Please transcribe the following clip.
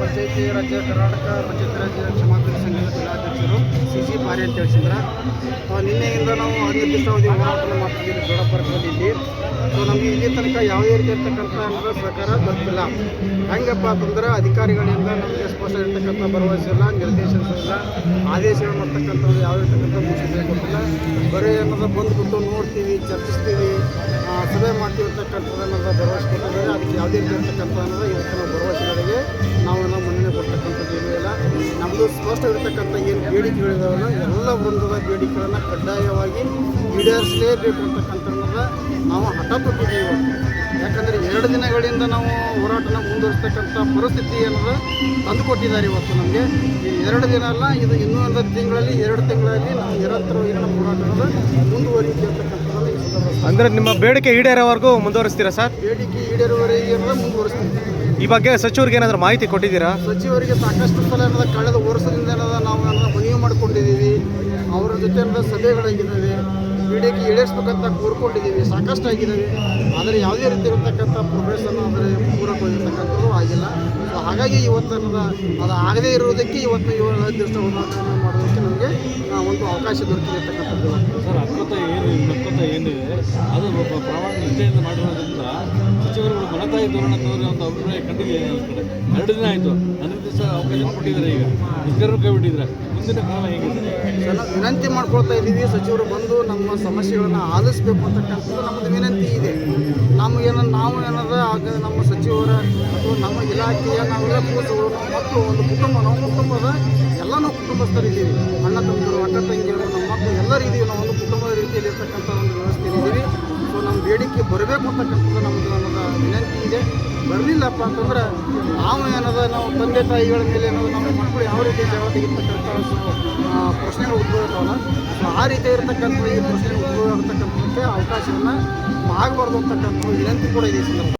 ಪಂಚಾಯಿತಿ ರಾಜ್ಯ ಕರ್ನಾಟಕ ಪಂಚಾಯತ್ ರಾಜ್ಯ ಕ್ಷಮಾಪಣೆ ಸಂಘದ ಜಿಲ್ಲಾಧ್ಯಕ್ಷ ಪಾರಿ ಅಂತ ತಿಳಿಸಿದ್ರ ಸೊ ನಿನ್ನೆಯಿಂದ ನಾವು ಅನಿರ್ದಿಷ್ಟಾವಧಿ ಹೋರಾಟವನ್ನು ಮಾಡ್ತಿದ್ದೀವಿ ದೊಡ್ಡಪರಕದಲ್ಲಿ ಸೊ ನಮಗೆ ಇಲ್ಲಿ ತನಕ ಯಾವುದೇ ರೀತಿ ಇರ್ತಕ್ಕಂಥ ಅನ್ನೋದು ಸರ್ಕಾರ ದೊರಕಿಲ್ಲ. ಹೆಂಗಪ್ಪ ಅಂತಂದ್ರೆ ಅಧಿಕಾರಿಗಳಿಂದ ನಮಗೆ ಸ್ಪಷ್ಟ ಇರ್ತಕ್ಕಂಥ ಭರವಸೆ ಇಲ್ಲ, ನಿರ್ದೇಶನ ಇಲ್ಲ ಆದೇಶಗಳು ಮಾಡ್ತಕ್ಕಂಥದ್ದು ಯಾವುದೇ ಇರ್ತಕ್ಕಂಥ ಮುಗಿಸಿದ್ರೆ ಗೊತ್ತಿಲ್ಲ ಬರೀ ಅನ್ನೋದು ಬಂದ್ಬಿಟ್ಟು ನೋಡ್ತೀವಿ, ಚರ್ಚಿಸ್ತೀವಿ ಸಭೆ ಮಾಡ್ತೀವಿ ಇರ್ತಕ್ಕಂಥದ್ದು ಅನ್ನೋದು ಭರವಸೆ ಕೊಟ್ಟಿದ್ದಾರೆ. ಅದಕ್ಕೆ ಯಾವುದೇ ರೀತಿ ಇರ್ತಕ್ಕಂಥ ಅನ್ನೋದು ಇವತ್ತಿನ ಭರವಸೆಗಳಿಗೆ ನಾವು ನಾವು ಮನ್ನಣೆ ಕೊಡ್ತಕ್ಕಂಥದ್ದು ಏನೂ ಇಲ್ಲ ನಮ್ಮದು ಸ್ಪಷ್ಟ ಇರತಕ್ಕಂಥ ಏನು ಬೇಡಿಕೆಗಳಿದಾವಲ್ಲ ಎಲ್ಲ ವೃಂದದ ಬೇಡಿಕೆಗಳನ್ನು ಕಡ್ಡಾಯವಾಗಿ ಈಡೇರಿಸಲೇಬೇಕು ಅಂತಕ್ಕಂಥದ್ದನ್ನ ನಾವು ಹಠ ಕೊಟ್ಟಿದ್ದೀವಿ ಯಾಕಂದರೆ ಎರಡು ದಿನಗಳಿಂದ ನಾವು ಹೋರಾಟನ ಮುಂದುವರಿಸ್ತಕ್ಕಂಥ ಪರಿಸ್ಥಿತಿ ಏನಾದ್ರು ತಂದು ಕೊಟ್ಟಿದ್ದಾರೆ ಇವತ್ತು ನಮಗೆ. ಈ ಎರಡು ದಿನ ಅಲ್ಲ, ಇದು ಇನ್ನೂ ಒಂದು ತಿಂಗಳಲ್ಲಿ, ಎರಡು ತಿಂಗಳಲ್ಲಿ ನಾವು ನಿರಂತರವಾಗಿ ನಮ್ಮ ಹೋರಾಟದ ಮುಂದುವರಿಕೆ ಅಂದ್ರೆ ನಿಮ್ಮ ಬೇಡಿಕೆ ಈಡೇರೋವರೆಗೂ ಮುಂದುವರಿಸ್ತೀರಾ ಸರ್? ಬೇಡಿಕೆ ಈಡೇರುವವರೆಗೆ ಮುಂದುವರಿಸ್ತೀವಿ. ಈ ಬಗ್ಗೆ ಸಚಿವರಿಗೆ ಏನಾದರೂ ಮಾಹಿತಿ ಕೊಟ್ಟಿದ್ದೀರಾ? ಸಚಿವರಿಗೆ ಸಾಕಷ್ಟು ಸಲ ಏನದ ಕಳೆದ ವರ್ಷದಿಂದ ಏನದ ನಾವು ಏನದ ಮನವಿ ಮಾಡಿಕೊಂಡಿದ್ದೀವಿ. ಅವರ ಜೊತೆ ಏನದ ಸಭೆಗಳಾಗಿದ್ದಾವೆ ಬೇಡಿಕೆ ಈಡೇರಿಸ್ಬೇಕಂತ ಕೋರ್ಕೊಂಡಿದ್ದೀವಿ. ಸಾಕಷ್ಟು ಆಗಿದ್ದಾವೆ. ಆದರೆ ಯಾವುದೇ ರೀತಿ ಇರತಕ್ಕಂಥ ಪ್ರೋಗ್ರೆಸ್ ಅನ್ನು ಅಂದರೆ ಪೂರಕವಾಗಿರ್ತಕ್ಕಂಥದ್ದು ಆಗಿಲ್ಲ. ಸೊ ಹಾಗಾಗಿ ಇವತ್ತು ಅದು ಆಗದೇ ಇರುವುದಕ್ಕೆ ಇವತ್ತು ಇವರ ದೃಷ್ಟವನ್ನು ಮಾಡೋದಕ್ಕೆ ಆ, ಒಂದು ಅವಕಾಶ ದೊರಕಿದೆ ಅಂತಕ್ಕಂಥದ್ದು. ಸರ್ ಹಕ್ಕುತ ಏನು ಹಕ್ಕುತ ಏನಿದೆ ಅದು ಪ್ರಾಮಾಣಿಕತೆಯಿಂದ ಮಾಡಿರೋದ್ರಿಂದ ಸಚಿವರುಗಳು ಮನತಾಯಿ ಧೋರಣೆ ತೋರಿ ಒಂದು ಅಭಿಪ್ರಾಯ ಕಂಡಿದೆ ಕಡೆ ಎರಡು ದಿನ ಆಯಿತು ಹನ್ನೊಂದು ದಿವಸ ಅವಕಾಶ ಕೊಟ್ಟಿದ್ದಾರೆ ಈಗ. ಇಷ್ಟರೂ ಕೈ ಬಿಟ್ಟಿದ್ದಾರೆ. ಮುಂದಿನ ಕಾಲ ಹೇಗಿದೆ? ವಿನಂತಿ ಮಾಡ್ಕೊಳ್ತಾ ಇದ್ದೀವಿ ಸಚಿವರು ಬಂದು ನಮ್ಮ ಸಮಸ್ಯೆಗಳನ್ನು ಆಲಿಸಬೇಕು ಅಂತಕ್ಕಂಥದ್ದು ನಮ್ಮದು ವಿನಂತಿ ಇದೆ. ನಮಗೇನ ನಾವು ಏನಾದ್ರೆ ಆಗ ನಮ್ಮ ಸಚಿವರ ಅಥವಾ ನಮ್ಮ ಇಲಾಖೆಯ ನಾವೆಲ್ಲ ಕೂಸುಗಳು ಮತ್ತು ಒಂದು ಕುಟುಂಬ ನಮ್ಮ ಕುಟುಂಬದ ಎಲ್ಲ ನಾವು ಕುಟುಂಬಸ್ಥರಿದ್ದೀವಿ ಅಣ್ಣ ತಮ್ಮರು ಅಕ್ಕ ತಂಗಿಯರು ನಮ್ಮ ಮಕ್ಕಳು ಇದ್ದೀವಿ ನಾವು ಒಂದು ಕುಟುಂಬದ ರೀತಿಯಲ್ಲಿ ಇರ್ತಕ್ಕಂಥ ಒಂದು ವ್ಯವಸ್ಥೆ ಇದ್ದೀವಿ. ಸೊ ನಮ್ಮ ಬೇಡಿಕೆ ಬರಬೇಕು ಅಂತಕ್ಕಂಥದ್ದು ನಮ್ಮದು ನಮ್ಮದು ವಿನಂತಿ ಇದೆ. ಬರಲಿಲ್ಲಪ್ಪ ಅಂತಂದ್ರೆ ನಾವು ಏನದ ನಾವು ತಂದೆ ತಾಯಿಗಳ ಮೇಲೆ ಏನೋ ನಮ್ಮ ಮಕ್ಕಳು ಯಾವ ರೀತಿ ಸೊ, ಆ, ಪ್ರಶ್ನೆಗಳು ಉದ್ಭವಿಸ್ತಾವಲ್ಲ. ಸೊ ಆ ರೀತಿ ಇರತಕ್ಕಂಥ ಈ ಪ್ರಶ್ನೆಗಳು ಉದ್ಭವ ಆಗ್ತಕ್ಕಂಥದ್ದಕ್ಕೆ ಅವಕಾಶವನ್ನು ಆಗಬಾರ್ದು ಅಂತಕ್ಕಂಥ ವಿನಂತಿ ಕೂಡ ಇದೆ ಸಂದರ್ಭ